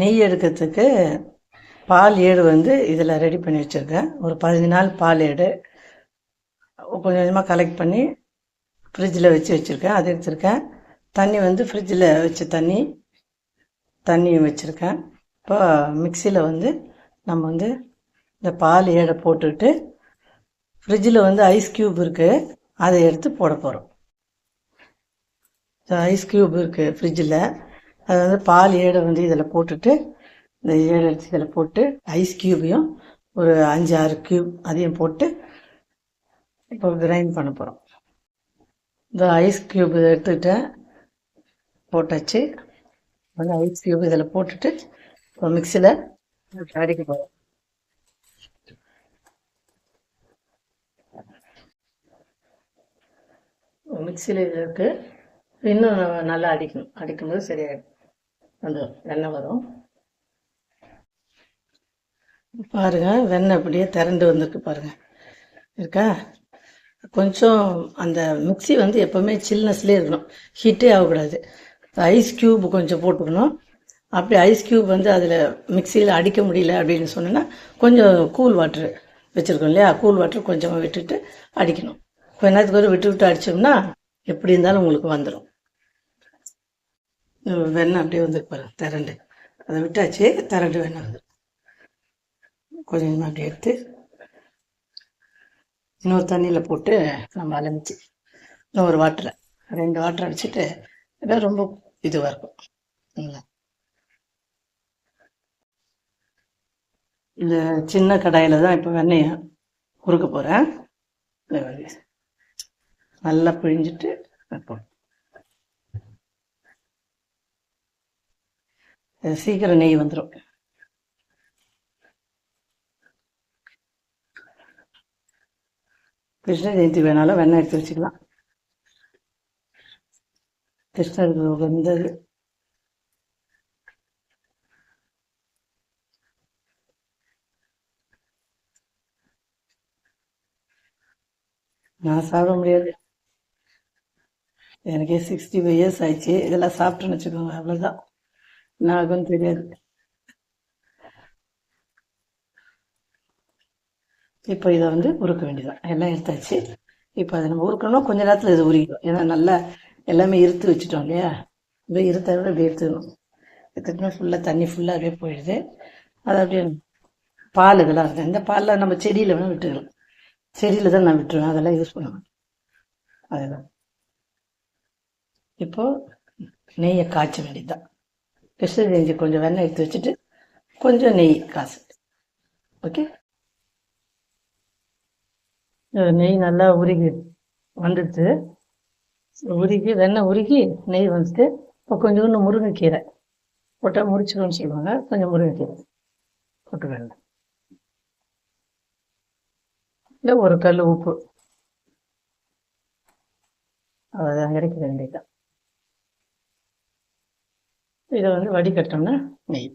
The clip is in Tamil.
நெய் எடுக்கிறதுக்கு பால் ஏடு வந்து இதில் ரெடி பண்ணி வச்சுருக்கேன். ஒரு பதினஞ்சு நாள் பால் ஏடு. கொஞ்சம் கொஞ்சமாக கலெக்ட் பண்ணி ஃப்ரிட்ஜில் வச்சு வச்சுருக்கேன். அது எடுத்திருக்கேன். தண்ணி வந்து ஃப்ரிட்ஜில் வச்ச தண்ணி தண்ணியும் வச்சுருக்கேன். இப்போ மிக்சியில் வந்து நம்ம வந்து இந்த பால் ஏடை போட்டுக்கிட்டு ஃப்ரிட்ஜில் வந்து ஐஸ் க்யூப் இருக்குது அதை எடுத்து போட போகிறோம் ஐஸ் க்யூப் இருக்குது ஃப்ரிட்ஜில் அது வந்து பால் ஏடை வந்து இதில் போட்டுட்டு இந்த ஏடை எடுத்து இதில் போட்டு ஐஸ் க்யூபையும் ஒரு அஞ்சு ஆறு க்யூப் அதையும் போட்டு இப்போ கிரைண்ட் பண்ண போகிறோம் இந்த ஐஸ் க்யூப் இதை எடுத்துக்கிட்டேன் போட்டாச்சு. வந்து ஐஸ் க்யூப் இதில் போட்டுட்டு இப்போ மிக்சியில் அடிக்க போகிறோம் மிக்சியில் இது இருக்குது இன்னும் நல்லா அடிக்கணும். அடிக்கும்போது சரியாயிடும். அந்த வெண்ணெய் வரும். பாருங்கள் வெண்ணெய் அப்படியே திரண்டு வந்திருக்கு பாருங்கள் இருக்கா? கொஞ்சம் அந்த மிக்ஸி வந்து எப்போவுமே சில்னஸ்லேயே இருக்கணும். ஹீட்டே ஆகக்கூடாது. ஐஸ் க்யூப் கொஞ்சம் போட்டுக்கணும். அப்படி ஐஸ் க்யூப் வந்து அதில் மிக்சியில் அடிக்க முடியல அப்படின்னு சொன்னோன்னா கொஞ்சம் கூல் வாட்ரு வச்சுருக்கோம் இல்லையா? கூல் வாட்டர் கொஞ்சமாக விட்டுட்டு அடிக்கணும். கொஞ்ச நேரத்துக்கு ஒரு விட்டு விட்டு அடித்தோம்னா எப்படி இருந்தாலும் உங்களுக்கு வந்துடும் வெண்ணெய் அப்படியே வந்துருக்கு பாருங்க திரண்டு. அதை விட்டாச்சு திரண்டு வெண்ணெய் வந்து கொஞ்சமாக அப்படியே எடுத்து இன்னொரு தண்ணியில் போட்டு நம்ம அலமிச்சு இன்னொரு வாட்டரை ரெண்டு வாட்டர் அடிச்சுட்டு இதான் ரொம்ப இதுவாக இருக்கும். இந்த சின்ன கடாயில் தான் இப்போ வெண்ணெயை குறுக்க போகிறேன் நல்லா பிழிஞ்சிட்டு வைப்போம் சீக்கிரம் நெய் வந்துடும் கிருஷ்ண ஜெயந்தி வேணாலும் வெண்ணெய் எடுத்து வச்சுக்கலாம். கிருஷ்ணருக்கு உகந்தது நான் சாப்பிட முடியாது. எனக்கே சிக்ஸ்டி ஃபைவ் இயர்ஸ் ஆயிடுச்சு. இதெல்லாம் சாப்பிட்டுன்னு வச்சுக்கோங்க அவ்வளோதான் என்ன தெரியாது. இப்போ இதை வந்து உருக்க வேண்டியதான் எல்லாம் எடுத்தாச்சு. இப்போ அதை நம்ம உருக்கணும் கொஞ்ச நேரத்தில் இது உரிக்கும் ஏன்னா நல்லா எல்லாமே இருத்து வச்சுட்டோம் இல்லையா? இப்படியே இருத்த விட இப்படி எடுத்துக்கணும். எடுத்துட்டுனா ஃபுல்லாக தண்ணி ஃபுல்லாக அப்படியே போயிடுது. அது அப்படியே பால் இதெல்லாம் இருக்குது இந்த பாலில் நம்ம செடியில் வேணால் விட்டுக்கலாம். செடியில் தான் நான் விட்டுருவேன். அதெல்லாம் யூஸ் பண்ணுவேன் அதுதான். இப்போ இப்போது நெய்யை காய்ச்ச வேண்டியதுதான். கிருஷ்ண ஜெயந்தி கொஞ்சம் வெண்ணெய் எடுத்து வச்சுட்டு கொஞ்சம் நெய் காசு. ஓகே நெய் நல்லா உருகி வந்துடுச்சு. உருகி வெண்ணெய் உருகி நெய் வந்துட்டு இப்போ கொஞ்சோண்டு முருங்கைக்கீரை போட்டால் முடிச்சிடும்னு சொல்லுவாங்க. கொஞ்சம் முருங்கைக்கீரை போட்டு வேண்டாம் இல்லை ஒரு கல் உப்பு. அவ்வளோதான் கிடைக்க வேண்டியதான் இதை வந்து வடிகட்டோம்னா நெய்.